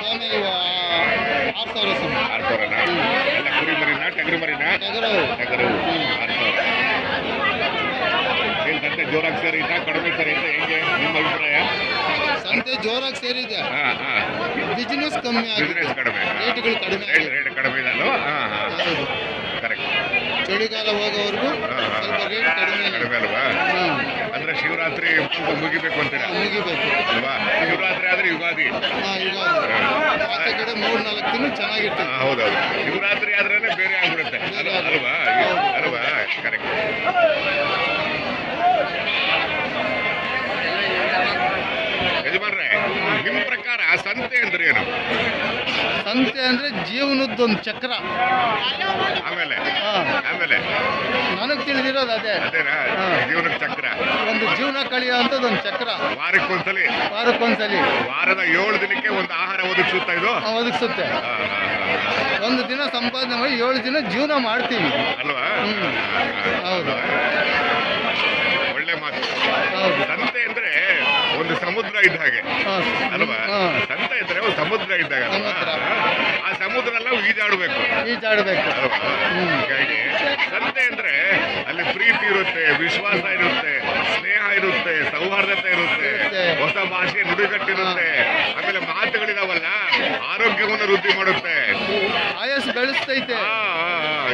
ಆರು ಸಾವಿರ ಸ್ವಾಮಿ ಆರು ಸಾವಿರನ? ಎಲ್ಲ ಕುರಿ ಮರಿನ ಟಗರು ಮರಿನ ಟಗರು ಟಗರು ಆರು ಸಾವಿರ. ಏನ್ ಸಂತೆ ಜೋರಾಗಿ ಕಡಿಮೆ ಹೆಂಗೆ? ನಿಮ್ಮ ಅಭಿಪ್ರಾಯ? ಸಂತೆ ಜೋರಾಗಿ ಸೇರಿದೆ ಹಾಂ ಹಾಂ. ಬಿಸ್ನೆಸ್ ಕಮ್ಮಿ ಆಗಿದೆ. ಬಿಸ್ನೆಸ್ ಕಡಿಮೆ. ರೇಟ್ಗಳು ಕಡಿಮೆ ರೇಟ್ ರೇಟ್ ಕಡಿಮೆ ಇದೆ ಅಲ್ವಾ? ಹಾಂ ಹಾ. ಹೌದು. ಕರೆಕ್ಟ್ ಚಳಿಗಾಲ ಹೋಗೋವರೆಗೂ ಸ್ವಲ್ಪ ರೇಟ್ ಕಡಿಮೆ. ಕಡಿಮೆ ಅಲ್ವಾ. ಅಂದ್ರೆ ಶಿವರಾತ್ರಿ ಮುಗಿಬೇಕು ಅಂತೀರಾ? ಮುಗಿಬೇಕು. ಯುಗಾದಿ. ಯುಗಾದಿ. ಆಚೆ ಕಡೆ ಮೂರ್ ನಾಲ್ಕು ದಿನ ಚೆನ್ನಾಗಿರ್ತದೆ ಹೌದೌದು. ಶಿವರಾತ್ರಿ ಆದ್ರೇನೆ ಬೇರೆ ಆಗ್ಬಿಡುತ್ತೆ. ಅಲ್ವಾ? ಅಲ್ವಾ? ಕರೆಕ್ಟ್ ಯಜಮಾನ್ರೆ ನಿಮ್ ಪ್ರಕಾರ ಸಂತೆ ಅಂದ್ರೆ ಏನು? ಸಂತೆ ಅಂದ್ರೆ ಜೀವನದ್ದೊಂದು ಚಕ್ರ. ಆಮೇಲೆ? ಹಾ. ಆಮೇಲೆ ನನಗೆ ತಿಳಿದಿರೋದು ಅದೇ. ಅದೇನಾ? ಹಾ. ಜೀವನದ ಚಕ್ರ. ಒಂದು ಜೀವನ ಕಳೆಯೋ ಒಂದು ಚಕ್ರ. ವಾರಕ್ಕೊಂದ್ಸಲಿ. ವಾರಕ್ಕೊಂದ್ಸಲಿ. ವಾರದ ಏಳು ದಿನಕ್ಕೆ ಒಂದು ಆಹಾರ ಒದಗಿಸುತ್ತಾ ಇದು? ಒದಗಿಸುತ್ತೆ. ಒಂದು ದಿನ ಸಂಪಾದನೆ ಮಾಡಿ ಏಳು ದಿನ ಜೀವನ ಮಾಡ್ತೀವಿ. ಅಲ್ವಾ. ಹೌದು. ಒಳ್ಳೆ ಮಾತು. ಹೌದು. ಸಂತೆ ಅಂದ್ರೆ ಒಂದು ಸಮುದ್ರ ಇದ್ದ ಹಾಗೆ. ಅಲ್ವಾ. ಸಂತೆ ಇದ್ರೆ ಒಂದು ಸಮುದ್ರ ಇದ್ದಾಗ? ಆ ಸಮುದ್ರ. ಎಲ್ಲ ಈಜಾಡ್ಬೇಕು. ಈಜಾಡ್ಬೇಕು. ಹೀಗಾಗಿ ಪ್ರೀತಿ ಇರುತ್ತೆ ವಿಶ್ವಾಸ ಇರುತ್ತೆ ಸ್ನೇಹ ಇರುತ್ತೆ ಸೌಹಾರ್ದತೆ ಇರುತ್ತೆ. ಹೊಸ ಭಾಷೆ ನುಡಿಗಟ್ಟಿರುತ್ತೆ. ಆಮೇಲೆ ಮಾತುಗಳಿದಾವಲ್ಲ ಆರೋಗ್ಯವನ್ನು ವೃದ್ಧಿ ಮಾಡುತ್ತೆ. ಆಯಸ್ ಬೆಳೆಸ್ತೈತೆ.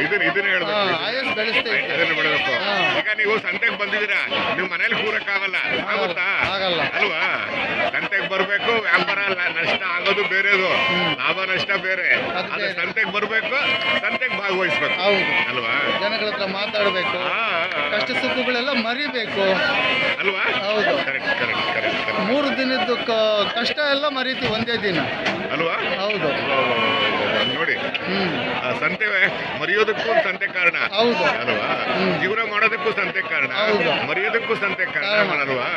ಇದನ್ನ ಇದನ್ನ ಹೇಳ್ಬೇಕು ಆಯಸ್ ಬೆಳೆಸ್ತೈತೆ. ಅದನ್ನ ಬಿಡಬೇಕು ಈಗ ನೀವು ಸಂತೆಗೆ ಬಂದಿದ್ದೀರಾ? ನಿಮ್ ಮನೇಲಿ ಕೂರಕ್ಕಾಗಲ್ಲ ಆಗುತ್ತಾ? ಆಗಲ್ಲ. ಅಲ್ವಾ? ಸಂತೆಗೆ ಬರ್ಬೇಕು ವ್ಯಾಪಾರ ಅಲ್ಲ ನಷ್ಟ ಆಗೋದು ಬೇರೆದು. ಲಾಭ ನಷ್ಟ ಬೇರೆ. ಸಂತೆಗ್ ಸಂತೆಗೆ ಬರ್ಬೇಕು ಸಂತೆಗೆ ಭಾಗವಹಿಸ್ಬೇಕು. ಅಲ್ವಾ? ಜನಗಳ ಹತ್ರ ಮಾತಾಡಬೇಕು. ಕಷ್ಟ ಸುಖಗಳೆಲ್ಲ ಮರಿಬೇಕು. ಅಲ್ವಾ? ಹೌದು. ಕರೆಕ್ಟ್ ಕರೆಕ್ಟ್ ಮೂರು ದಿನದ್ದು ಕ- ಕಷ್ಟ ಎಲ್ಲ ಮರಿತೀವಿ ಒಂದೇ ದಿನ. ಅಲ್ವಾ? ಹೌದು. ಸಂತೆ ಮರೆಯೋದಕ್ಕೂ ಸಂತೆ ಕಾರಣ. ಹೌದು. ಅಲ್ವಾ. ಜೀವನ ಮಾಡೋದಕ್ಕೂ ಸಂತೆ ಕಾರಣ. ಮರೆಯೋದಕ್ಕೂ ಸಂತೆ ಕಾರಣ. ಅಲ್ವಾ.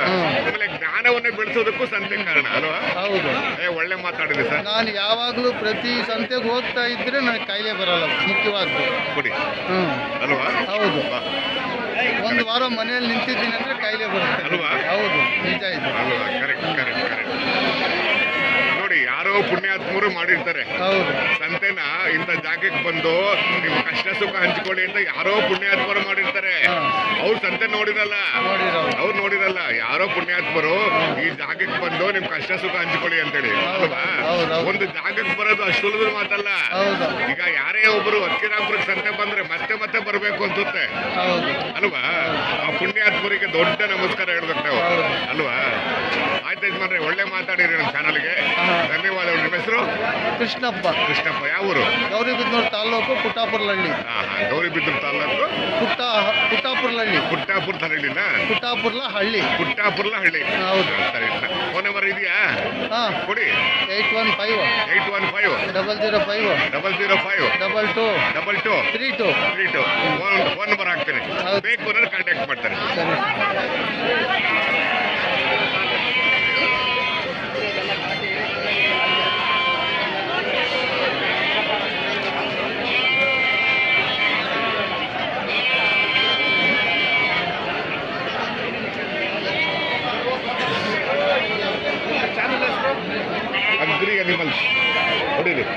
ಆಮೇಲೆ ಜ್ಞಾನವನ್ನು ಬೆಳೆಸೋದಕ್ಕೂ ಸಂತೆ ಕಾರಣ ಅಲ್ವಾ? ಹೌದು. ಏ ಒಳ್ಳೆ ಮಾತಾಡಿದೆ ಸರ್. ನಾನು ಯಾವಾಗಲೂ ಪ್ರತಿ ಸಂತೆಗೆ ಹೋಗ್ತಾ ಇದ್ರೆ ನನಗೆ ಕಾಯಿಲೆ ಬರಲ್ಲ ಮುಖ್ಯವಾದ್ದು ಕೊಡಿ. ಅಲ್ವಾ? ಹೌದು. ಒಂದು ವಾರ ಮನೆಯಲ್ಲಿ ನಿಂತಿದ್ದೀನಿ ಅಂದ್ರೆ ಕಾಯಿಲೆ ಬರುತ್ತೆ. ಅಲ್ವಾ? ಹೌದು. ನಿಜ ಇದು ಅಲ್ವಾ ಕರೆಕ್ಟ್ ಕರೆಕ್ಟ್ ಕರೆಕ್ಟ್ ಯಾರೋ ಪುಣ್ಯಾತ್ಮರು ಮಾಡಿರ್ತಾರೆ. ಸಂತೆನ ಇಂಥ ಜಾಗಕ್ಕೆ ಬಂದು ನಿಮ್ ಕಷ್ಟ ಸುಖ ಹಂಚ್ಕೊಳ್ಳಿ ಅಂತ ಯಾರೋ ಪುಣ್ಯಾತ್ಮರು ಮಾಡಿರ್ತಾರೆ. ಅವ್ರು ಸಂತೆ ನೋಡಿರಲ್ಲ. ನೋಡಿರೋ ಅವ್ರು ನೋಡಿರಲ್ಲ. ಯಾರೋ ಪುಣ್ಯಾತ್ಮರು ಈ ಜಾಗಕ್ಕೆ ಬಂದು ನಿಮ್ ಕಷ್ಟ ಸುಖ ಹಂಚ್ಕೊಳ್ಳಿ ಅಂತೇಳಿ. ಅಲ್ವಾ. ಒಂದು ಜಾಗಕ್ಕೆ ಬರೋದು ಅಷ್ಟು ಸುಲಭದ ಮಾತಲ್ಲ. ಈಗ ಯಾರೇ ಒಬ್ರು ಅಕ್ಕಿರಾಪುರಕ್ಕೆ ಸಂತೆ ಬಂದ್ರೆ ಮತ್ತೆ ಮತ್ತೆ ಬರ್ಬೇಕು ಅನ್ಸುತ್ತೆ. ಅಲ್ವಾ? ಆ ಪುಣ್ಯಾತ್ಮರಿಗೆ ದೊಡ್ಡ ನಮಸ್ಕಾರ ಹೇಳ್ಬೇಕು ನಾವು. ಅಲ್ವಾ? ಆಯ್ತು ಯಜಮಾನ್ರೆ ಒಳ್ಳೆ ಮಾತಾಡಿರಿ ನಮ್ಮ ಚಾನಲ್ಗೆ ಹಾ. ಧನ್ಯವಾದಗಳು ನಿಮ್ಮ ಹೆಸರು ಕೃಷ್ಣಪ್ಪ. ಕೃಷ್ಣಪ್ಪ ಯಾವ ಊರು? ಗೌರಿಬಿದನೂರು ತಾಲೂಕು ಪುಟ್ಟಾಪುರ್ಲಹಳ್ಳಿ ಹಾಂ ಹಾ ತಾಲೂಕು? ಪುಟ್ಟ ಪುಟ್ಟಾಪುರ್ಲಹಳ್ಳಿ ಪುಟ್ಟಾಪುರ ಹಳ್ಳಿನ ಪುಟ್ಟಾಪುರ್ಲ ಹಳ್ಳಿ ಪುಟ್ಟಾಪುರ್ಲ ಹಳ್ಳಿ ಹೌದು. ಸರಿ. ಫೋನ್ ನಂಬರ್ ಇದೆಯಾ? ಹಾಂ. ಕೊಡಿ. Eight one five eight one five double zero five double zero five double two. Double two. Three two. Three two. Phone phone number ಹಾಕ್ತೀನಿ. ಬೇಕು ಅಂದ್ರೆ ಕಾಂಟ್ಯಾಕ್ಟ್ ಮಾಡ್ತಾರೆ ಹೊಡೀರಿ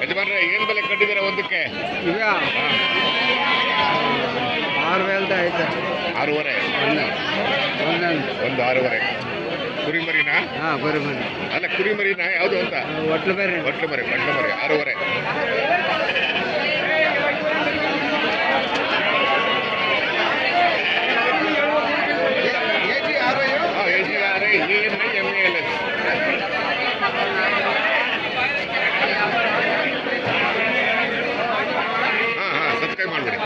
ಯಜಮಾನ್ರೆ ಏನ್ ಬೆಲೆ ಕಟ್ಟಿದ್ದೀರಾ ಒಂದಕ್ಕೆ ಈಗ ಹಾ, ಆರು ವೇಲ್ದ ಐತೆ ಆರೂವರೆ ಒಂದೊಂದು ಒಂದು ಆರೂವರೆ ಕುರಿಮರಿನಾ? ಹಾಂ ಬರಿ ಬನ್ನಿ ಅಲ್ಲ ಕುರಿಮರಿನಾ? ಯಾವುದು ಅಂತ? ಒಟ್ಲು ಮರಿ. ಒಟ್ಲು ಮರಿ ಬಟ್ಲು ಮರಿ. ಆರೂವರೆ ಹಾ, AGR, ANI, MALS. ಹಾ ಹಾ ಸಬ್ಸ್ಕ್ರೈಬ್ ಮಾಡ್ಬಿಡಿ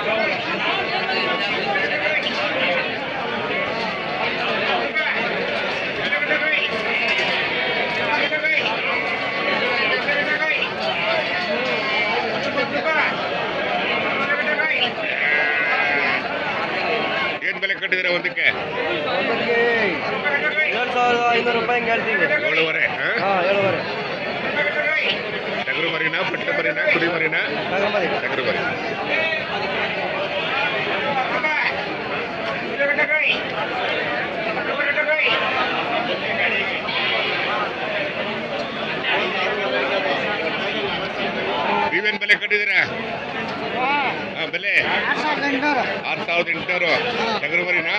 ಏನ್ ಬೆಲೆ ಕಟ್ಟಿದ್ರೆ ಒಂದಕ್ಕೆ ಏಳು ಸಾವಿರದ ಐನೂರು ರೂಪಾಯಿ ಹೇಳ್ತೀವಿ ಏಳುವರೆ ಹಾ? ಹಾಂ ಏಳುವರೆ ಟಗರು ಮರಿನ ಪಟ್ಟು ಮರಿನ ಕುರಿ ಮರಿನ ತಗೊಂಬರಿ ಟಗರು ಮರಿ ನೀವೇನ್ ಬೆಲೆ ಕಟ್ಟಿದ್ದೀರಾ? ಬೆಲೆ ಆರು ಸಾವಿರದ ಎಂಟುನೂರು. ಟಗರು ಮರಿನಾ